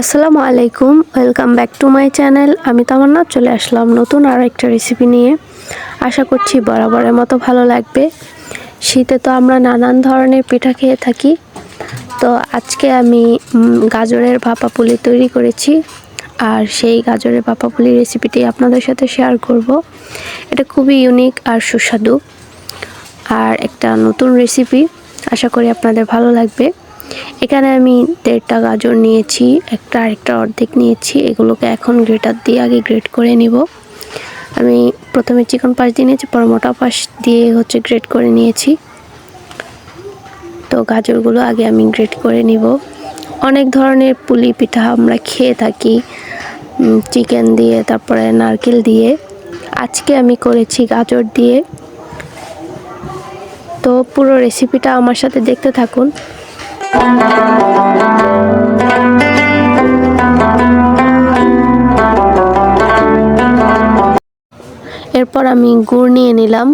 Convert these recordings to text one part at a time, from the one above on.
আসসালামু আলাইকুম, welcome back to my channel. আমি তামান্না, চলে আসলাম নতুন আরও একটা রেসিপি নিয়ে। আশা করছি বরাবরের মতো ভালো লাগবে। শীতে তো আমরা নানান ধরনের পিঠা খেয়ে থাকি। তো আজকে আমি গাজরের ভাপা পুলি তৈরি করেছি। আর সেই গাজরের ভাপা পুলি রেসিপিটি আপনাদের সাথে শেয়ার করব। এটা খুবই ইউনিক আর সুস্বাদু। আর একটা নতুন রেসিপি আশা করি আপনাদের ভালো লাগবে। এখানে আমি দেড়টা গাজর নিয়েছি, একটা আরেকটা অর্ধেক নিয়েছি, এগুলোকে এখন গ্রেটার দিয়ে আগে গ্রেট করে নিব। আমি প্রথমে চিকন পাশ দিয়ে নিয়েছি, পরে মোটা পাশ দিয়ে হচ্ছে গ্রেট করে নিয়েছি। তো গাজরগুলো আগে আমি গ্রেট করে নিব। অনেক ধরনের পুলি পিঠা আমরা খেয়ে থাকি চিকেন দিয়ে, তারপরে নারকেল দিয়ে। আজকে আমি করেছি গাজর দিয়ে। তো পুরো রেসিপিটা আমার সাথে দেখতে থাকুন। এরপর আমি গুড় নিয়ে নিলাম।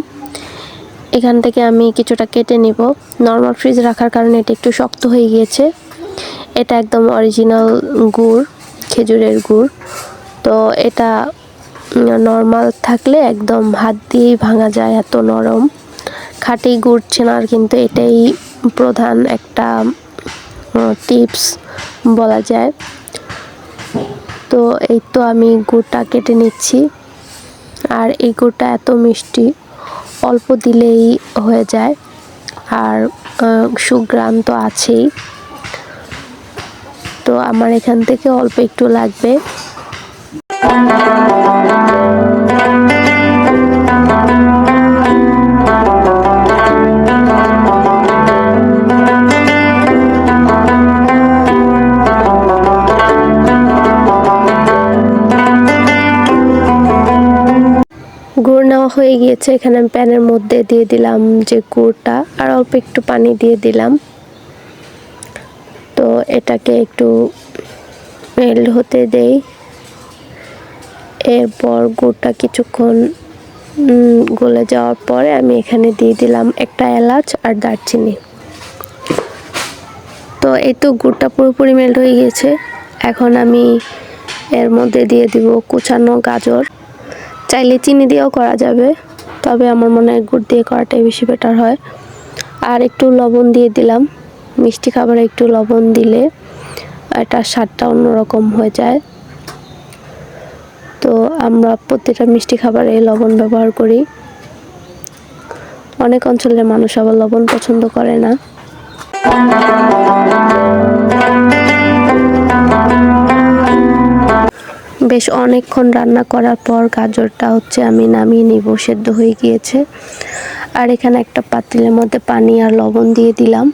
এখান থেকে আমি কিছুটা কেটে নিব। নর্মাল ফ্রিজ রাখার কারণে এটা একটু শক্ত হয়ে গিয়েছে। এটা একদম অরিজিনাল গুড়, খেজুরের গুড়। তো এটা নর্মাল থাকলে একদম হাত দিয়েই ভাঙা যায় এত নরম। খাঁটি গুড় চেনার কিন্তু এটাই প্রধান একটা টিপস বলা যায়। তো এই তো আমি গুড়টা কেটে নিচ্ছি। আর এই গুড়টা এত মিষ্টি, অল্প দিলেই হয়ে যায়। আর সুগ্রাম তো আছেই। তো আমার এখান থেকে অল্প একটু লাগবে। হয়ে গিয়েছে, এখানে আমি প্যানের মধ্যে দিয়ে দিলাম যে গুড়টা, আর অল্প একটু পানি দিয়ে দিলাম। তো এটাকে একটু মেল্ট হতে দেই। এরপর গুড়টা কিছুক্ষণ গলে যাওয়ার পরে আমি এখানে দিয়ে দিলাম একটা এলাচ আর দারচিনি। তো এই তো গুড়টা পুরোপুরি মেল্ট হয়ে গিয়েছে। এখন আমি এর মধ্যে দিয়ে দিব কুচানো গাজর। চাইলে চিনি দিয়েও করা যাবে। তবে আমার মনে হয় গুড় দিয়ে করাটাই বেশি বেটার হয়। আর একটু লবণ দিয়ে দিলাম। মিষ্টি খাবারে একটু লবণ দিলে এটা স্বাদটা অন্যরকম হয়ে যায়। তো আমরা প্রতিটা মিষ্টি খাবারে লবণ ব্যবহার করি। অনেক অঞ্চলের মানুষ আবার লবণ পছন্দ করে না। বেশ অনেকক্ষণ রান্না করার পর গাজরটা হচ্ছে আমি নামিয়ে নিব, সেদ্ধ হয়ে গিয়েছে। আর এখানে একটা পাতিলের মধ্যে পানি আর লবণ দিয়ে দিলাম।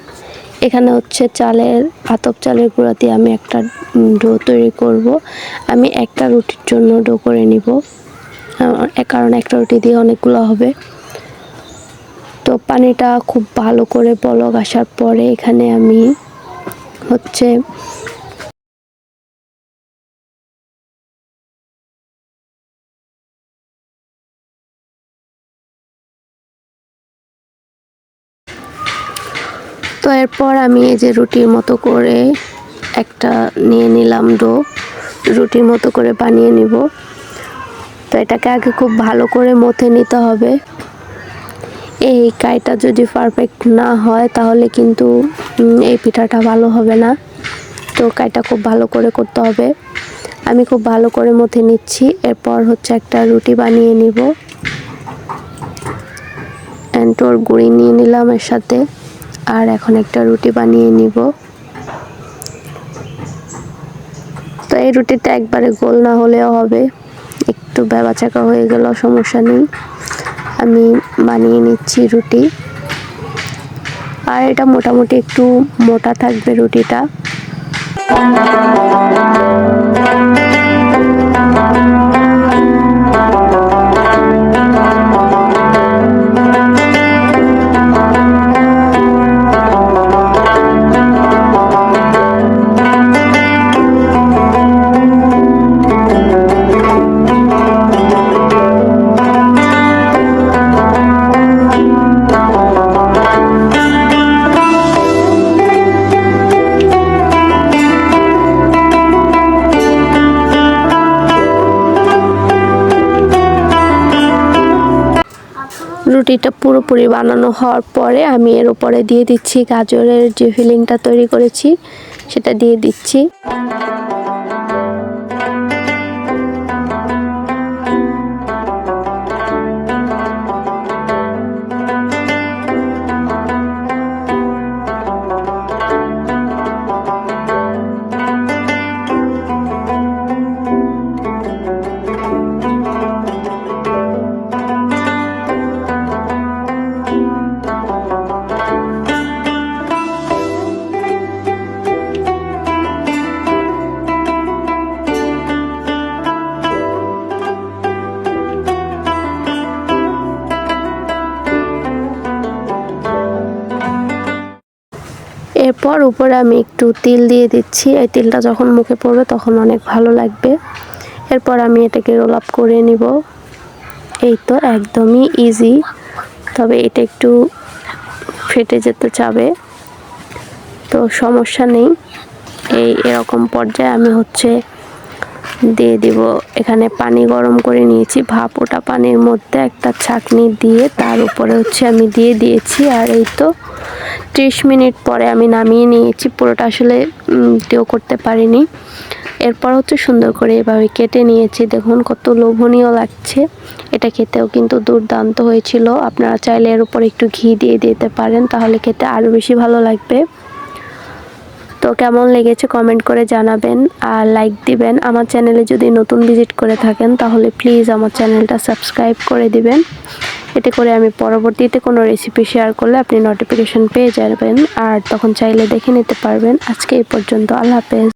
এখানে হচ্ছে চালের, আতপ চালের গুঁড়া দিয়ে আমি একটা ডো তৈরি করব। আমি একটা রুটির জন্য ডো করে নিব। কারণ একটা রুটি দিয়ে অনেকগুলো হবে। তো পানিটা খুব ভালো করে বলক আসার পরে এখানে আমি হচ্ছে এরপর আমি এই যে রুটির মতো করে একটা নিয়ে নিলাম ডো। রুটির মতো করে বানিয়ে নিব। তো এটাকে আগে খুব ভালো করে মথে নিতে হবে। এই কাইটা যদি পারফেক্ট না হয় তাহলে কিন্তু এই পিঠাটা ভালো হবে না। তো কাইটা খুব ভালো করে করতে হবে। আমি খুব ভালো করে মথে নিচ্ছি। এরপর হচ্ছে একটা রুটি বানিয়ে নিব। অ্যান্টোর গুঁড়ি নিয়ে নিলাম এর সাথে। আর এখন একটা রুটি বানিয়ে নিব। তো এই রুটিটা একবারে গোল না হলেও হবে। একটু চাকা হয়ে গেল সমস্যা নেই। আমি বানিয়ে নিচ্ছি রুটি। আর এটা মোটামুটি একটু মোটা থাকবে রুটিটা। রুটিটা পুরোপুরি বানানো হওয়ার পরে আমি এর উপরে দিয়ে দিচ্ছি গাজরের যে ফিলিংটা তৈরি করেছি, সেটা দিয়ে দিচ্ছি। এরপর উপরে আমি একটু তিল দিয়ে দিচ্ছি। এই তিলটা যখন মুখে পড়বে তখন অনেক ভালো লাগবে। এরপর আমি এটাকে রোল আপ করে নিব। এই তো একদমই ইজি তবে এটা একটু ফেটে যেতে চাবে। তো সমস্যা নেই। এই এরকম পর্যায়ে আমি হচ্ছে দিয়ে দিব। এখানে পানি গরম করে নিয়েছি। ভাপ ওটা পানির মধ্যে একটা ছাকনি দিয়ে তার উপরে হচ্ছে আমি দিয়ে দিয়েছি। আর এই তো ত্রিশ মিনিট পরে আমি নামিয়ে নিয়েছি। পুরোটা আসলে টেও করতে পারিনি। এরপর হচ্ছে সুন্দর করে এভাবে কেটে নিয়েছি। দেখুন কত লোভনীয় লাগছে। এটা খেতেও কিন্তু দুর্দান্ত হয়েছিল। আপনারা চাইলে এর উপর একটু ঘি দিয়ে দিতে পারেন, তাহলে খেতে আরও বেশি ভালো লাগবে। তো কেমন লেগেছে কমেন্ট করে জানাবেন আর লাইক দিবেন। আমার চ্যানেলে যদি নতুন ভিজিট করে থাকেন, তাহলে প্লিজ আমার চ্যানেলটা সাবস্ক্রাইব করে দিবেন। এতে করে আমি পরবর্তীতে কোনো রেসিপি শেয়ার করলে আপনি নোটিফিকেশন পেয়ে যাবেন। আর তখন চাইলে দেখে নিতে পারবেন। আজকে এই পর্যন্ত। আল্লাহ হাফেজ।